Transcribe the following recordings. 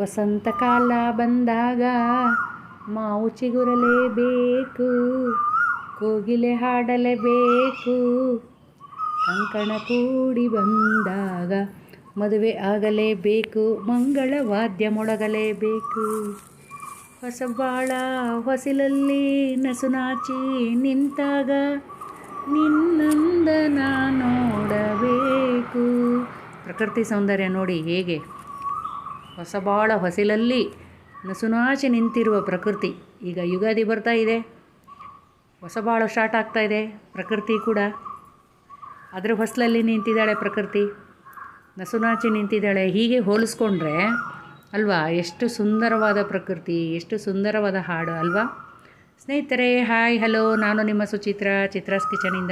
ವಸಂತ ಕಾಲ ಬಂದಾಗ ಮಾವು ಚಿಗುರಲೇಬೇಕು, ಕೋಗಿಲೆ ಹಾಡಲೇಬೇಕು. ಕಂಕಣ ಕೂಡಿ ಬಂದಾಗ ಮದುವೆ ಆಗಲೇಬೇಕು, ಮಂಗಳ ವಾದ್ಯ ಮೊಳಗಲೇಬೇಕು. ಹೊಸ ಬಾಳ ಹೊಸಿಲಲ್ಲಿ ನಸುನಾಚಿ ನಿಂತಾಗ ನಿನ್ನಂದನ ನೋಡಬೇಕು. ಪ್ರಕೃತಿ ಸೌಂದರ್ಯ ನೋಡಿ ಹೇಗೆ? ಹೊಸ ಬಾಳ ಹೊಸಿಲಲ್ಲಿ ನಸುನಾಚಿ ನಿಂತಿರುವ ಪ್ರಕೃತಿ. ಈಗ ಯುಗಾದಿ ಬರ್ತಾ ಇದೆ. ಹೊಸಬಾಳು ಸ್ಟಾರ್ಟ್ ಆಗ್ತಾ ಇದೆ ಪ್ರಕೃತಿ ಕೂಡ. ಅದರ ಹೊಸಲಲ್ಲಿ ನಿಂತಿದ್ದಾಳೆ ಪ್ರಕೃತಿ. ನಸುನಾಚಿ ನಿಂತಿದ್ದಾಳೆ. ಹೀಗೆ ಹೋಲಿಸ್ಕೊಂಡ್ರೆ ಅಲ್ವಾ, ಎಷ್ಟು ಸುಂದರವಾದ ಪ್ರಕೃತಿ, ಎಷ್ಟು ಸುಂದರವಾದ ಹಾಡು ಅಲ್ವಾ? ಸ್ನೇಹಿತರೆ, ಹಾಯ್, ಹಲೋ. ನಾನು ನಿಮ್ಮ ಸುಚಿತ್ರ, ಚಿತ್ರಾಸ್ ಕಿಚನಿಂದ.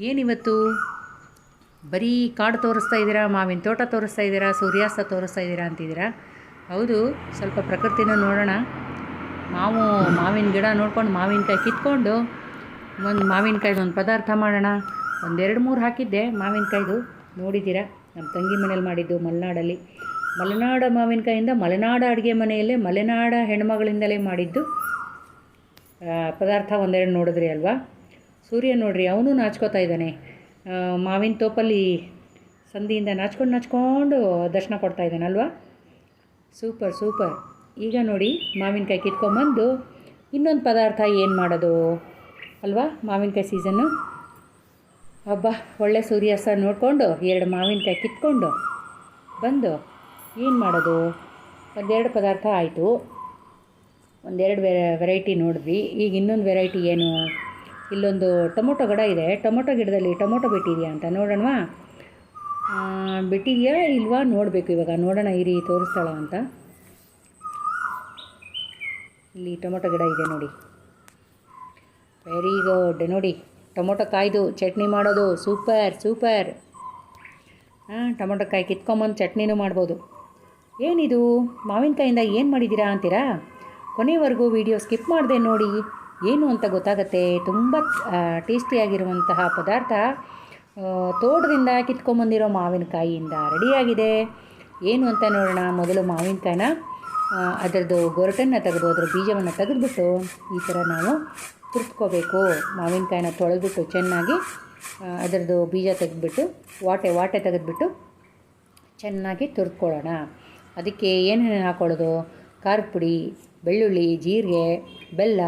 ಏನಿವತ್ತು? ಬರೀ ಕಾಡು ತೋರಿಸ್ತಾ ಇದ್ದೀರಾ, ಮಾವಿನ ತೋಟ ತೋರಿಸ್ತಾ ಇದ್ದೀರಾ, ಸೂರ್ಯಾಸ್ತ ತೋರಿಸ್ತಾ ಇದ್ದೀರಾ ಅಂತಿದ್ದೀರಾ? ಹೌದು, ಸ್ವಲ್ಪ ಪ್ರಕೃತಿನೂ ನೋಡೋಣ. ಮಾವು ಮಾವಿನ ಗಿಡ ನೋಡ್ಕೊಂಡು ಮಾವಿನಕಾಯಿ ಕಿತ್ಕೊಂಡು ಒಂದು ಮಾವಿನಕಾಯ್ದು ಒಂದು ಪದಾರ್ಥ ಮಾಡೋಣ. ಒಂದೆರಡು ಮೂರು ಹಾಕಿದ್ದೆ ಮಾವಿನಕಾಯ್ದು ನೋಡಿದ್ದೀರಾ? ನಮ್ಮ ತಂಗಿ ಮನೇಲಿ ಮಾಡಿದ್ದು ಮಲೆನಾಡಲ್ಲಿ. ಮಲೆನಾಡ ಮಾವಿನಕಾಯಿಂದ ಮಲೆನಾಡ ಅಡುಗೆ ಮನೆಯಲ್ಲೇ ಮಲೆನಾಡ ಹೆಣ್ಮಗಳಿಂದಲೇ ಮಾಡಿದ್ದು ಪದಾರ್ಥ ಒಂದೆರಡು ನೋಡಿದ್ರಿ ಅಲ್ವಾ? ಸೂರ್ಯ ನೋಡ್ರಿ, ಅವನು ನಾಚ್ಕೋತಾ ಇದ್ದಾನೆ. ಮಾವಿನ ತೋಪಲ್ಲಿ ಸಂಧಿಯಿಂದ ನಾಚ್ಕೊಂಡು ನಾಚ್ಕೊಂಡು ದರ್ಶನ ಕೊಡ್ತಾ ಇದ್ದಾನಲ್ವಾ ಸೂಪರ್ ಸೂಪರ್. ಈಗ ನೋಡಿ ಮಾವಿನಕಾಯಿ ಕಿತ್ಕೊಂಬಂದು ಇನ್ನೊಂದು ಪದಾರ್ಥ ಏನು ಮಾಡೋದು ಅಲ್ವಾ ಮಾವಿನಕಾಯಿ ಸೀಸನ್ನು? ಹಬ್ಬ ಒಳ್ಳೆ ಸೂರ್ಯಾಸ್ತ ನೋಡಿಕೊಂಡು ಎರಡು ಮಾವಿನಕಾಯಿ ಕಿತ್ಕೊಂಡು ಬಂದು ಏನು ಮಾಡೋದು? ಒಂದೆರಡು ಪದಾರ್ಥ ಆಯಿತು. ಒಂದೆರಡು ವೆರೈಟಿ ನೋಡಿದ್ವಿ. ಈಗ ಇನ್ನೊಂದು ವೆರೈಟಿ ಏನು? ಇಲ್ಲೊಂದು ಟೊಮೊಟೊ ಗಿಡ ಇದೆ. ಟೊಮೊಟೊ ಗಿಡದಲ್ಲಿ ಟೊಮೊಟೊ ಬಿಟ್ಟಿದೆಯಾ ಅಂತ ನೋಡೋಣವಾ? ಬಿಟ್ಟಿದೆಯಾ ಇಲ್ವಾ ನೋಡಬೇಕು ಇವಾಗ. ನೋಡೋಣ ಇರಿ, ತೋರಿಸ್ತಾಳ ಅಂತ. ಇಲ್ಲಿ ಟೊಮೊಟೊ ಗಿಡ ಇದೆ ನೋಡಿ. ವೆರಿ ಗುಡ್ ನೋಡಿ, ಟೊಮೊಟೊ ಕಾಯ್ದು ಚಟ್ನಿ ಮಾಡೋದು. ಸೂಪರ್ ಸೂಪರ್ ಹಾಂ, ಟೊಮೊಟೊ ಕಾಯಿ ಕಿತ್ಕೊಂಬಂದು ಚಟ್ನಿನೂ ಮಾಡ್ಬೋದು. ಏನಿದು? ಮಾವಿನಕಾಯಿಂದ ಏನು ಮಾಡಿದ್ದೀರಾ ಅಂತೀರಾ? ಕೊನೆವರೆಗೂ ವಿಡಿಯೋ ಸ್ಕಿಪ್ ಮಾಡಿದೆ ನೋಡಿ. ಏನು ಅಂತ ಗೊತ್ತಾಗತ್ತೆ? ತುಂಬ ಟೇಸ್ಟಿಯಾಗಿರುವಂತಹ ಪದಾರ್ಥ ತೋಟದಿಂದ ಕಿತ್ಕೊಂಬಂದಿರೋ ಮಾವಿನಕಾಯಿಯಿಂದ ರೆಡಿಯಾಗಿದೆ. ಏನು ಅಂತ ನೋಡೋಣ ಮೊದಲು ಮಾವಿನಕಾಯಿನ. ಅದರದ್ದು ಗೊರಟನ್ನು ತೆಗೆದು, ಅದರ ಬೀಜವನ್ನು ತೆಗೆದುಬಿಟ್ಟು ಈ ಥರ ನಾವು ತುರ್ತ್ಕೋಬೇಕು. ಮಾವಿನಕಾಯಿನ ತೊಳೆದ್ಬಿಟ್ಟು ಚೆನ್ನಾಗಿ ಅದರದ್ದು ಬೀಜ ತೆಗೆದುಬಿಟ್ಟು, ವಾಟೆ ವಾಟೆ ತೆಗೆದುಬಿಟ್ಟು ಚೆನ್ನಾಗಿ ತುರ್ತ್ಕೊಳ್ಳೋಣ ಅದಕ್ಕೆ ಏನೇನು ಹಾಕೊಳ್ಳೋದು? ಖಾರದ ಪುಡಿ, ಬೆಳ್ಳುಳ್ಳಿ, ಜೀರಿಗೆ, ಬೆಲ್ಲ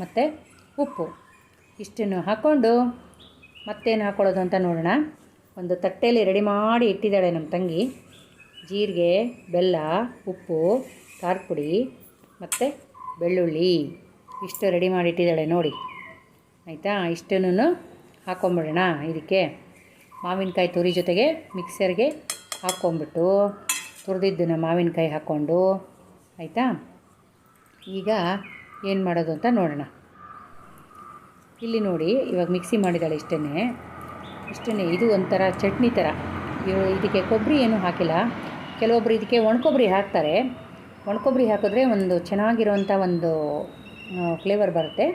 ಮತ್ತು ಉಪ್ಪು. ಇಷ್ಟನ್ನು ಹಾಕ್ಕೊಂಡು ಮತ್ತೇನು ಹಾಕ್ಕೊಳ್ಳೋದು ಅಂತ ನೋಡೋಣ. ಒಂದು ತಟ್ಟೆಯಲ್ಲಿ ರೆಡಿ ಮಾಡಿ ಇಟ್ಟಿದ್ದಾಳೆ ನಮ್ಮ ತಂಗಿ. ಜೀರಿಗೆ, ಬೆಲ್ಲ, ಉಪ್ಪು ಖಾರ ಪುಡಿ ಮತ್ತು ಬೆಳ್ಳುಳ್ಳಿ. ಇಷ್ಟು ರೆಡಿ ಮಾಡಿ ಇಟ್ಟಿದ್ದಾಳೆ ನೋಡಿ. ಆಯಿತಾ? ಇಷ್ಟನ್ನು ಹಾಕ್ಕೊಂಬಿಡೋಣ ಇದಕ್ಕೆ ಮಾವಿನಕಾಯಿ ತುರಿ ಜೊತೆಗೆ ಮಿಕ್ಸರ್ಗೆ ಹಾಕ್ಕೊಂಬಿಟ್ಟು ತುರಿದಿದ್ದನ್ನು ಮಾವಿನಕಾಯಿ ಹಾಕ್ಕೊಂಡು. ಆಯಿತಾ? ಈಗ ಏನು ಮಾಡೋದು ಅಂತ ನೋಡೋಣ. ಇಲ್ಲಿ ನೋಡಿ, ಇವಾಗ ಮಿಕ್ಸಿ ಮಾಡಿದ್ದಾಳೆ ಇಷ್ಟೇ ಇಷ್ಟೇ ಇದು ಒಂಥರ ಚಟ್ನಿ ಥರ. ಇದಕ್ಕೆ ಕೊಬ್ಬರಿ ಏನೂ ಹಾಕಿಲ್ಲ. ಕೆಲವೊಬ್ಬರು ಇದಕ್ಕೆ ಒಣಕೊಬ್ಬರಿ ಹಾಕ್ತಾರೆ. ಒಣಕೊಬ್ಬರಿ ಹಾಕಿದ್ರೆ ಒಂದು ಚೆನ್ನಾಗಿರುವಂಥ ಒಂದು ಫ್ಲೇವರ್ ಬರುತ್ತೆ.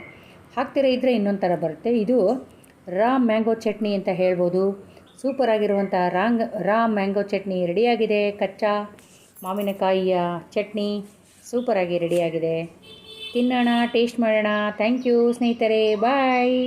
ಹಾಕ್ತಿರ ಇದ್ದರೆ ಇನ್ನೊಂದು ಥರ ಬರುತ್ತೆ. ಇದು ರಾ ಮ್ಯಾಂಗೋ ಚಟ್ನಿ ಅಂತ ಹೇಳ್ಬೋದು. ಸೂಪರಾಗಿರುವಂಥ ರಾಂಗ್, ರಾ ಮ್ಯಾಂಗೋ ಚಟ್ನಿ ರೆಡಿಯಾಗಿದೆ. ಕಚ್ಚಾ ಮಾವಿನಕಾಯಿಯ ಚಟ್ನಿ ಸೂಪರಾಗಿ ರೆಡಿಯಾಗಿದೆ. ತಿನ್ನೋಣ ಟೇಸ್ಟ್ ಮಾಡೋಣ. ಥ್ಯಾಂಕ್ ಯು ಸ್ನೇಹಿತರೆ. ಬಾಯ್